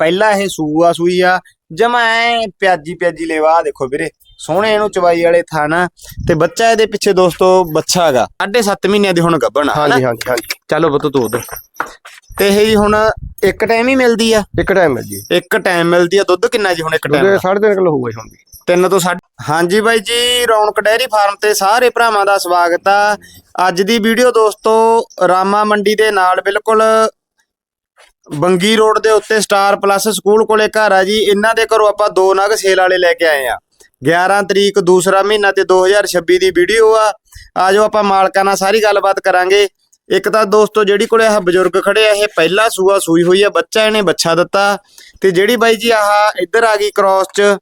ਪਹਿਲਾ ਇਹ ਸੂਆ ਸੂਈ ਆ ਜਮਾ ਐ ਪਿਆਜੀ ਪਿਆਜੀ ਲੈਵਾ ਦੇਖੋ ਵੀਰੇ ਸੋਹਣੇ ਇਹਨੂੰ ਚਵਾਈ ਵਾਲੇ ਥਾਣਾ ਤੇ ਬੱਚਾ ਇਹਦੇ ਪਿੱਛੇ ਦੋਸਤੋ ਬੱਚਾ ਹੈਗਾ 7.5 ਮਹੀਨਿਆਂ ਦੀ ਹੁਣ ਗੱਭਣ ਆ? ਹਾਂਜੀ ਹਾਂਜੀ ਹਾਂਜੀ। ਚਲੋ ਬਤੋ ਤੂੰ ਉਧਰ। ਤੇ ਇਹ ਜੀ ਹੁਣ ਇੱਕ ਟਾਈਮ ਹੀ ਮਿਲਦੀ ਆ। ਇੱਕ ਟਾਈਮ ਹੈ ਜੀ ਇੱਕ ਟਾਈਮ ਮਿਲਦੀ ਆ ਦੁੱਧ ਕਿੰਨਾ ਜੀ ਹੁਣ ਇੱਕ ਟਾਈਮ 3.5 ਕਿਲੋ ਹੋਊਗਾ ਜੀ ਹੁਣ ਵੀ। ਤਿੰਨ ਤੋਂ ਸਾਢੇ ਹਾਂਜੀ ਬਾਈ ਜੀ ਰੌਣਕ ਡੈਰੀ ਫਾਰਮ ਤੇ ਸਾਰੇ ਭਰਾਵਾਂ ਦਾ ਸਵਾਗਤ ਆ। ਅੱਜ ਦੀ ਵੀਡੀਓ ਦੋਸਤੋ ਰਾਮਾ ਮੰਡੀ ਦੇ ਨਾਲ ਬਿਲਕੁਲ ਬੰਗੀ ਰੋਡ ਦੇ ਉੱਤੇ ਸਟਾਰ ਪਲੱਸ ਸਕੂਲ ਕੋਲੇ ਘਰ ਆ ਜੀ। ਇਹਨਾਂ ਦੇ ਘਰੋਂ ਆਪਾਂ ਦੋ ਨਗ ਸੇਲ ਵਾਲੇ ਲੈ ਕੇ ਆਏ ਆ। 11 ਤਰੀਕ ਦੂਸਰਾ ਮਹੀਨਾ ਤੇ 2026 ਦੀ ਵੀਡੀਓ ਆ। ਆਜੋ ਆਪਾਂ ਮਾਲਕਾਂ ਨਾਲ ਸਾਰੀ ਗੱਲਬਾਤ ਕਰਾਂਗੇ। ਇੱਕ ਤਾਂ ਦੋਸਤੋ ਜਿਹੜੀ ਕੋਲੇ ਆਹ ਬਜ਼ੁਰਗ ਖੜੇ ਆ ਇਹ ਪਹਿਲਾ ਸੂਆ ਸੂਈ ਹੋਈ ਆ ਬੱਚਾ ਇਹਨੇ ਬੱਚਾ ਦਿੱਤਾ। ਤੇ ਜਿਹੜੀ ਬਾਈ ਜੀ ਆਹ ਇੱਧਰ ਆ ਗਈ ਕ੍ਰਾਸ ਚ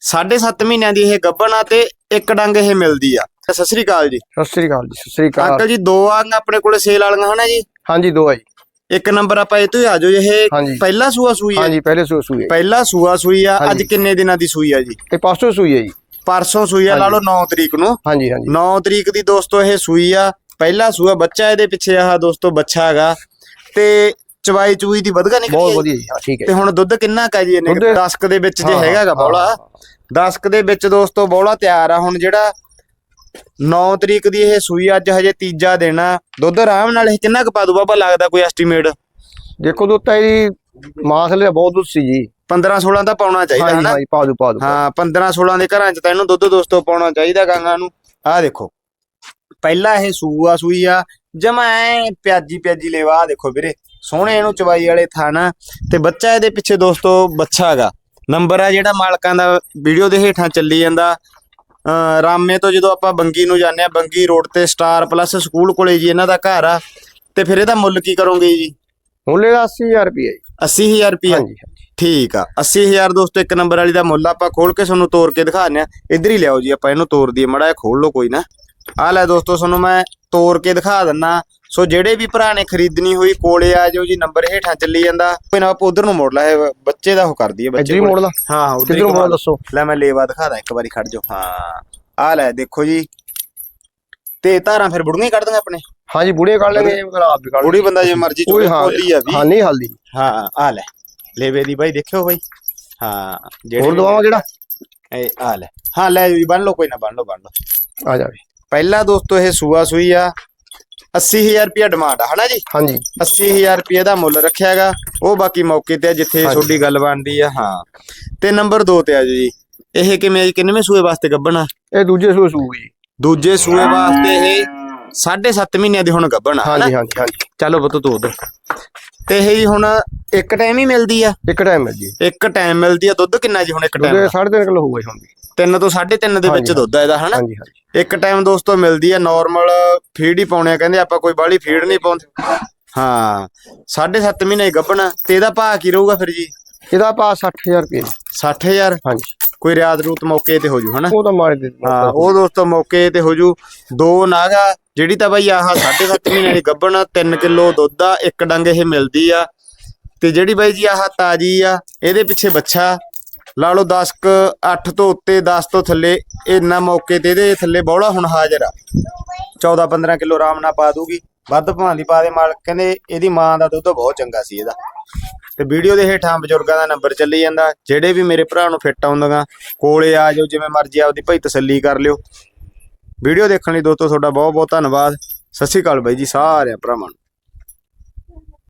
ਸਾਢੇ ਸੱਤ ਮਹੀਨਿਆਂ ਦੀ ਇਹ ਗੱਭਣ ਆ ਤੇ ਇੱਕ ਡੰਗ ਇਹ ਮਿਲਦੀ ਆ। ਸਤਿ ਸ੍ਰੀ ਅਕਾਲ ਜੀ। ਸਤਿ ਸ੍ਰੀ ਅਕਾਲ ਜੀ ਸਤਿ ਸ੍ਰੀ ਅਕਾਲ। ਅੰਕਲ ਜੀ ਦੋ ਆਂ ਆਪਣੇ ਕੋਲੇ ਸੇਲ ਵਾਲੀਆਂ ਹਨਾ ਜੀ? ਹਾਂਜੀ ਦੋ ਆ ਜੀ। ਇੱਕ ਨੰਬਰ ਆਪਾਂ ਇਹ ਤੋਂ ਆ ਜਾਓ ਇਹ ਹਾਂਜੀ। ਪਹਿਲਾ ਸੂਆ ਸੂਈ ਹੈ। ਹਾਂਜੀ ਪਹਿਲੇ ਸੂ ਸੂਈ ਹੈ। ਪਹਿਲਾ ਸੂਆ ਸੂਈ ਆ ਅੱਜ ਹਾਂਜੀ। ਕਿੰਨੇ ਦਿਨਾਂ ਦੀ ਸੂਈ ਆ ਜੀ? ਇਹ ਪਾਸਟੋ ਸੂਈ ਹੈ ਜੀ। ਪਰਸੋਂ ਸੂਈ ਆ ਲਾ ਲਓ 9 ਤਰੀਕ ਨੂੰ। ਹਾਂਜੀ ਹਾਂਜੀ। 9 ਤਰੀਕ ਦੀ ਦੋਸਤੋ ਇਹ ਸੂਈ ਆ ਪਹਿਲਾ ਸੂਆ ਬੱਚਾ ਇਹਦੇ ਪਿੱਛੇ ਆਹ ਦੋਸਤੋ ਬੱਚਾ ਹੈਗਾ। ਤੇ ਚਵਾਈ ਚੂਈ ਦੀ ਵਧਗਾ ਨਿਕਲੀ ਬਹੁਤ ਜੀ। ਵਧੀਆ ਜੀ ਹਾਂ ਠੀਕ ਹੈ ਤੇ ਹੁਣ ਦੁੱਧ ਕਿੰਨਾ ਕਾ ਜੀ ਇਹਨੇ? ਦੁੱਧ- 10 ਦੇ ਵਿੱਚ ਜੇ ਹਾਂ, ਹੈਗਾਗਾ ਹਾਂ, ਬੌਲਾ। ਹਾਂ, 10 ਦੇ ਵਿੱਚ ਦੋਸਤੋ ਬੌਲਾ ਤਿਆਰ ਆ ਹੁਣ ਜਿਹੜਾ 9 ਤਰੀਕ ਦੀ ਇਹ ਸੂਈ ਅੱਜ ਹਜੇ ਤੀਜਾ ਦਿਨ ਆ। ਦੁੱਧ ਆਰਾਮ ਨਾਲ ਇਹ ਕਿੰਨਾ ਕੁ ਪਾ ਦੂ ਬਾਬਾ ਲੱਗਦਾ ਕੋਈ ਐਸਟੀਮੇਟ ਦੇਖੋ ਦੁੱਤ ਹੈ ਜੀ ਮਾਸਲੇ ਬਹੁਤ ਦੁੱਧ ਸੀ ਜੀ। 15 16 ਤਾਂ ਪਾਉਣਾ ਚਾਹੀਦਾ ਪਾ ਦੂ ਪਾ ਦੂ ਹਾਂ 15 16 ਦੇ ਘਰਾਂ 'ਚ ਤਾਂ ਇਹਨੂੰ ਦੁੱਧ ਦੋਸਤੋ ਪਾਉਣਾ ਚਾਹੀਦਾ ਗਾਂਗਾ ਨੂੰ। ਆਹ ਦੇਖੋ ਪਹਿਲਾ ਇਹ ਸੂਆ ਸੂਈ ਆ ਜਮਾ ਐ ਪਿਆਜੀ ਪਿਆਜੀ ਲੈਵਾ ਦੇਖੋ ਵੀਰੇ। ਸੋਹਣੇ ਇਹਨੂੰ ਚਵਾਈ ਵਾਲੇ ਥਾਣਾ ਤੇ ਬੱਚਾ ਇਹਦੇ ਪਿੱਛੇ ਦੋਸਤੋ ਬੱਚਾ ਹੈਗਾ ਨੰਬਰ ਆ ਜਿਹੜਾ ਮਾਲਕਾਂ ਦਾ ਵੀਡੀਓ ਦੇ ਹੇਠਾਂ ਚੱਲੀ ਜਾਂਦਾ। ਰਾਮੇ ਤੋਂ ਜਦੋਂ ਆਪਾਂ ਬੰਗੀ ਨੂੰ ਜਾਂਦੇ ਆ ਬੰਗੀ ਰੋਡ ਤੇ ਸਟਾਰ ਪਲੱਸ ਸਕੂਲ ਕੋਲੇ ਜੀ ਇਹਨਾਂ ਦਾ ਘਰ ਆ। ਤੇ ਫਿਰ ਇਹਦਾ ਮੁੱਲ ਕੀ ਕਰੋਗੇ ਜੀ? ਮੁੱਲੇ ਦਾ 80000 ਰੁਪਏ ਜੀ। 80000 ਰੁਪਏ ਹਾਂਜੀ ਹਾਂਜੀ। ਠੀਕ ਆ। 80000 ਦੋਸਤੋ ਇੱਕ ਨੰਬਰ ਵਾਲੀ ਦਾ ਮੁੱਲ ਆਪਾਂ ਖੋਲ ਕੇ ਤੁਹਾਨੂੰ ਤੋੜ ਕੇ ਦਿਖਾਉਂਦੇ ਆ ਇੱਧਰ ਹੀ ਲਿਆਓ ਜੀ ਆਪਾਂ ਇਹਨੂੰ ਤੋੜ ਦਈਏ। ਮੜਾ ਖੋਲ ਲਓ ਕੋਈ ਨਾ। ਆ ਲੈ ਦੋਸਤੋ ਤੁਹਾਨੂੰ ਮੈਂ ਤੋੜ ਕੇ ਦਿਖਾ ਦਿੰਨਾ ਸੋ ਜਿਹੜੇ ਵੀ ਭਰਾ ਨੇ ਖਰੀਦਣੀ ਹੋਈ ਕੋਲੇ ਆ ਜਾਓ ਜੀ ਨੰਬਰ ਹੇਠਾਂ ਚੱਲੀ ਜਾਂਦਾ। ਕੋਈ ਨਾ ਉਧਰ ਨੂੰ ਮੋੜ ਲਾ ਇਹ ਬੱਚੇ ਦਾ ਉਹ ਕਰ ਦਈਏ ਇੱਧਰ ਬੱਚੇ ਹੀ ਕੋਲ। ਮੋੜ ਲਾ। ਹਾਂ ਹਾਂ ਉਧਰ ਹੀ ਕਿੱਧਰੋਂ ਮੋੜ। ਦੱਸੋ? ਲੈ ਮੈਂ ਲੇਵਾ ਦਿਖਾ ਦਾਂ ਇੱਕ ਵਾਰੀ ਖੜ ਜਾਓ। ਹਾਂ ਆ ਲੈ ਦੇਖੋ ਜੀ। ਤੇ ਧਾਰਾਂ ਫਿਰ ਬੁੜੀਆਂ ਹੀ ਕੱਢ ਦਾਂਗੇ ਆਪਣੇ। ਹਾਂਜੀ ਬੁੜੇ ਕੱਢ ਮਗਰ ਆਪ ਵੀ ਕੱਢ ਬੁੜੀ ਬੰਦਾ ਜੇ ਮਰਜ਼ੀ ਚੋਲੇ ਹਾਂ ਖੋਲੀ ਆ ਵੀ। ਹਾਂ ਨਹੀਂ ਹਲਦੀ ਹਾਂ ਆ ਲੈ ਲੇਵੇ ਦੀ ਬਾਈ ਦੇਖਿਓ ਬਾਈ। ਹਾਂ ਹੋਰ ਦਵਾਵਾਂ ਕਿਹੜਾ? ਇਹ ਆ ਲੈ। ਹਾਂ ਲੈ ਜੀ ਬੰਨ ਲਓ ਕੋਈ ਨਾ ਬੰਨ ਲਓ ਬੰਨ ਲਓ। ਆ ਜਾਵੇ ਪਹਿਲਾ ਦੋਸਤੋ ਇਹ ਸੂਆ ਸੂਈ ਆ। 80000 ਰੁਪਿਆ ਡਿਮਾਂਡ ਆ ਹਨਾ ਜੀ? ਹਾਂਜੀ। 80000 ਰੁਪਏ ਦਾ ਮੁੱਲ ਰੱਖਿਆਗਾ ਉਹ ਬਾਕੀ ਮੌਕੇ ਤੇ ਆ ਜਿੱਥੇ। ਤੁਹਾਡੀ ਗੱਲ ਬਣਦੀ ਆ ਹਾਂ। ਤੇ ਨੰਬਰ 2 ਤੇ ਆ ਜੀ। ਇਹ ਕਿਵੇਂ ਜੀ? ਕਿੰਨਵੇਂ ਸੂਏ ਵਾਸਤੇ ਗੱਭਣਾ ਇਹ ਦੂਜੇ ਸੂ ਸੂਈ ਦੂਜੇ ਸੂਏ ਵਾਸਤੇ ਇਹ 7.5 ਮਹੀਨਿਆਂ ਦੀ ਹੁਣ ਗੱਭਣਾ ਹਾਂਜੀ ਹਾਂਜੀ ਹਾਂਜੀ। ਚਲੋ ਬਤੋ ਉਧਰ। ਤੇ ਇਹ ਜੀ ਹੁਣ ਇੱਕ ਟਾਈਮ ਹੀ ਮਿਲਦੀ ਆ। ਇੱਕ ਟਾਈਮ ਜੀ ਇੱਕ ਟਾਈਮ ਮਿਲਦੀ ਆ। ਦੁੱਧ ਕਿੰਨਾ ਜੀ ਹੁਣ ਇੱਕ ਟਾਈਮ 3.5 ਕਿਲੋ ਹੋਊਗਾ ਜੀ ਹੁਣ ਤਿੰਨ ਤੋਂ 3.5 ਦੇ ਵਿੱਚ ਦੁੱਧ ਆ ਇਹਦਾ ਹਨਾ? ਹਾਂਜੀ ਹਾਂਜੀ। ਇੱਕ ਟਾਈਮ ਦੋਸਤੋ ਮਿਲਦੀ ਆ ਨਾਰਮਲ ਫੀਡ ਹੀ ਪਾਉਣੇ ਆ ਕਹਿੰਦੇ ਆਪਾਂ ਕੋਈ ਬਾਹਲੀ ਫੀਡ ਨਹੀਂ ਪਾਉਂਦੇ। ਹਾਂ 7.5 ਮਹੀਨੇ ਹੀ ਗੱਭਣਾ ਤੇ ਇਹਦਾ ਭਾਅ ਕੀ ਰਹੂਗਾ ਫਿਰ ਜੀ? ਇਹਦਾ ਪਾ 60000 ਰੁਪਏ। 60000 ਹਾਂਜੀ। ਕੋਈ ਰਿਆਤ ਰੂਤ ਮੌਕੇ ਤੇ ਹੋ ਜੂ ਹਨਾ? ਉਹ ਤਾਂ ਮਾਰ ਦੇ ਹਾਂ ਉਹ ਦੋਸਤੋ ਮੌਕੇ ਤੇ ਹੋ ਜੂ। ਦੋ ਨਾਗਾ ਜਿਹੜੀ ਤਾਂ ਬਈ ਆਹ 7.5 ਮਹੀਨੇ ਦੀ ਗੱਭਣ 3 ਕਿਲੋ ਦੁੱਧ ਆ ਇੱਕ ਡੰਗ ਇਹ ਮਿਲਦੀ ਆ। ਤੇ ਜਿਹੜੀ ਬਾਈ ਜੀ ਆਹ ਤਾਜੀ ਆ ਇਹਦੇ ਪਿੱਛੇ ਬੱਚਾ ਲਾ ਲਓ 10 ਕ 8 ਤੋਂ ਉੱਤੇ 10 ਤੋਂ ਥੱਲੇ, ਇੰਨਾ ਮੌਕੇ ਤੇ ਇਹਦੇ ਥੱਲੇ ਬੌਲਾ ਹੁਣ ਹਾਜ਼ਰ ਆ। 14 15 ਕਿਲੋ ਆਰਾਮ ਨਾਲ ਪਾ ਦੂਗੀ ਵੱਧ ਭਾਂਦੀ ਪਾ ਦੇ ਮਾਲਕ, ਕਹਿੰਦੇ ਇਹਦੀ ਮਾਂ ਦਾ ਦੁੱਧ ਬਹੁਤ ਚੰਗਾ ਸੀ ਇਹਦਾ। ਤੇ ਵੀਡੀਓ ਦੇ ਹੇਠਾਂ ਬਜ਼ੁਰਗਾਂ ਦਾ ਨੰਬਰ ਚੱਲੀ ਜਾਂਦਾ। ਜਿਹੜੇ ਵੀ ਮੇਰੇ ਭਰਾ ਨੂੰ ਫਿੱਟ ਆਉਂਦਾਗਾ ਕੋਲੇ ਆ ਜਾਓ, ਜਿਵੇਂ ਮਰਜ਼ੀ ਆਪਦੀ ਭਾਈ ਤਸੱਲੀ ਕਰ ਲਿਓ। ਵੀਡੀਓ ਦੇਖਣ ਲਈ ਦੋਸਤੋ ਤੁਹਾਡਾ ਬਹੁਤ ਬਹੁਤ ਧੰਨਵਾਦ। ਸਤਿ ਸ਼੍ਰੀ ਅਕਾਲ ਬਾਈ ਜੀ, ਸਾਰਿਆਂ ਭਰਾਵਾਂ ਨੂੰ।